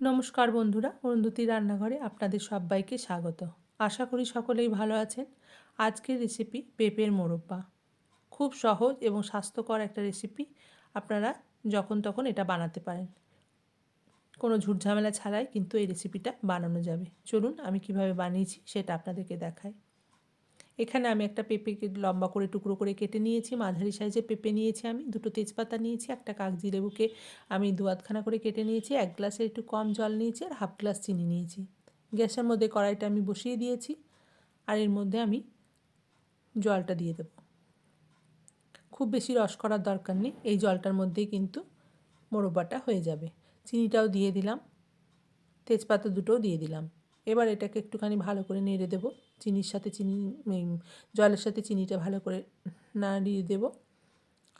নমস্কার বন্ধুরা, অরুন্ধতি রান্নাঘরে আপনাদের সবাইকে স্বাগত। আশা করি সকলেই ভালো আছেন। আজকের রেসিপি পেঁপের মোরব্বা। খুব সহজ এবং স্বাস্থ্যকর একটা রেসিপি আপনারা যখন তখন এটা বানাতে পারেন। কোনো ঝুটঝামেলা ছাড়াই কিন্তু এই রেসিপিটা বানানো যাবে। চলুন আমি কীভাবে বানিয়েছি সেটা আপনাদেরকে দেখাই। এখানে আমি একটা পেঁপেকে লম্বা করে টুকরো করে কেটে নিয়েছি, মাঝারি সাইজে পেঁপে নিয়েছি আমি, দুটো তেজপাতা নিয়েছি, একটা কাগজি লেবুকে আমি দু আধখানা করে কেটে নিয়েছি, এক গ্লাসের একটু কম জল নিয়েছি আর হাফ গ্লাস চিনি নিয়েছি। গ্যাসের মধ্যে কড়াইটা আমি বসিয়ে দিয়েছি আর এর মধ্যে আমি জলটা দিয়ে দেব। খুব বেশি রস করার দরকার নেই, এই জলটার মধ্যেই কিন্তু মোরব্বাটা হয়ে যাবে। চিনিটাও দিয়ে দিলাম, তেজপাতা দুটোও দিয়ে দিলাম। এবার এটাকে একটুখানি ভালো করে নেড়ে দেবো। চিনির সাথে চিনি জলের সাথে চিনিটা ভালো করে নাড়িয়ে দেবো।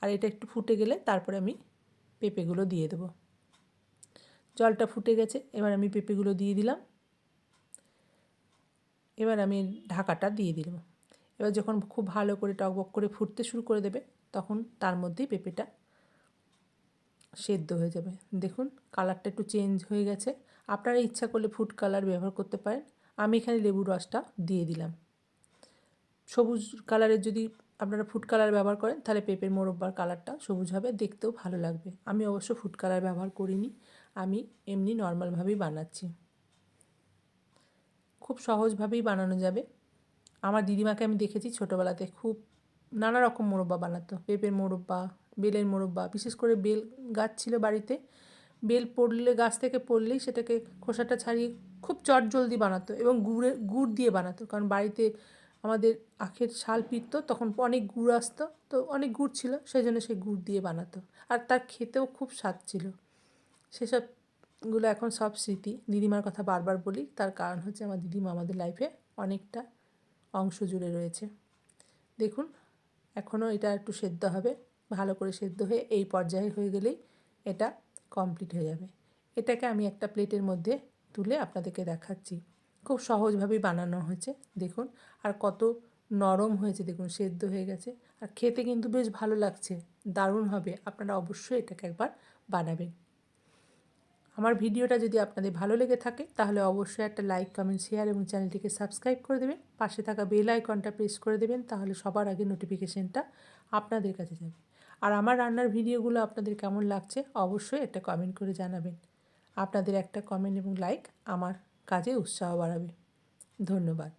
আর এটা একটু ফুটে গেলে তারপরে আমি পেঁপেগুলো দিয়ে দেবো। জলটা ফুটে গেছে, এবার আমি পেঁপেগুলো দিয়ে দিলাম। এবার আমি ঢাকাটা দিয়ে দিলাম। এবার যখন খুব ভালো করে টকবক করে ফুটতে শুরু করে দেবে, তখন তার মধ্যেই পেঁপেটা সেদ্ধ হয়ে যাবে। দেখুন, কালারটা একটু চেঞ্জ হয়ে গেছে। আপনারা ইচ্ছা করলে ফুড কালার ব্যবহার করতে পারেন। আমি এখানে লেবুর রসটা দিয়ে দিলাম। সবুজ কালারের যদি আপনারা ফুড কালার ব্যবহার করেন, তাহলে পেঁপের মোরব্বার কালারটা সবুজ হবে, দেখতেও ভালো লাগবে। আমি অবশ্য ফুড কালার ব্যবহার করিনি, আমি এমনি নর্মালভাবেই বানাচ্ছি। খুব সহজভাবেই বানানো যাবে। আমার দিদিমাকে আমি দেখেছি ছোটোবেলাতে খুব নানা রকম মোরব্বা বানাতো। পেঁপের মোরব্বা, বেলের মোরব্বা, বিশেষ করে বেল গাছ ছিল বাড়িতে বেল পড়লে, গাছ থেকে পড়লেই সেটাকে খোসাটা ছাড়িয়ে খুব চট জলদি বানাতো এবং গুড়ের গুড় দিয়ে বানাতো। কারণ বাড়িতে আমাদের আখের শাল পিটতো, তখন অনেক গুড় আসতো, তো অনেক গুড় ছিল সেই জন্য সে গুড় দিয়ে বানাতো। আর তার খেতেও খুব স্বাদ ছিল। সেসবগুলো এখন সব স্মৃতি। দিদিমার কথা বারবার বলি, তার কারণ হচ্ছে আমার দিদিমা আমাদের লাইফে অনেকটা অংশ জুড়ে রয়েছে। দেখুন, এখনও এটা একটু সেদ্ধ হবে। ভালো করে সেদ্ধ হয়ে এই পর্যায়ে হয়ে গেলেই এটা কমপ্লিট হয়ে যাবে। এটাকে আমি একটা প্লেটের মধ্যে তুলে আপনাদেরকে দেখাচ্ছি। খুব সহজভাবেই বানানো হয়েছে, দেখুন। আর কত নরম হয়েছে, দেখুন, সেদ্ধ হয়ে গেছে। আর খেতে কিন্তু বেশ ভালো লাগছে, দারুণ হবে। আপনারা অবশ্যই এটাকে একবার বানাবেন। আমার ভিডিওটা যদি আপনাদের ভালো লেগে থাকে, তাহলে অবশ্যই একটা লাইক কমেন্ট শেয়ার এবং চ্যানেলটিকে সাবস্ক্রাইব করে দেবেন। পাশে থাকা বেল আইকনটা প্রেস করে দেবেন, তাহলে সবার আগে নোটিফিকেশানটা আপনাদের কাছে যাবে। আর আমার রান্নার ভিডিওগুলো আপনাদের কেমন লাগছে অবশ্যই একটা কমেন্ট করে জানাবেন। আপনাদের একটা কমেন্ট এবং লাইক আমার কাজে উৎসাহ বাড়াবে। ধন্যবাদ।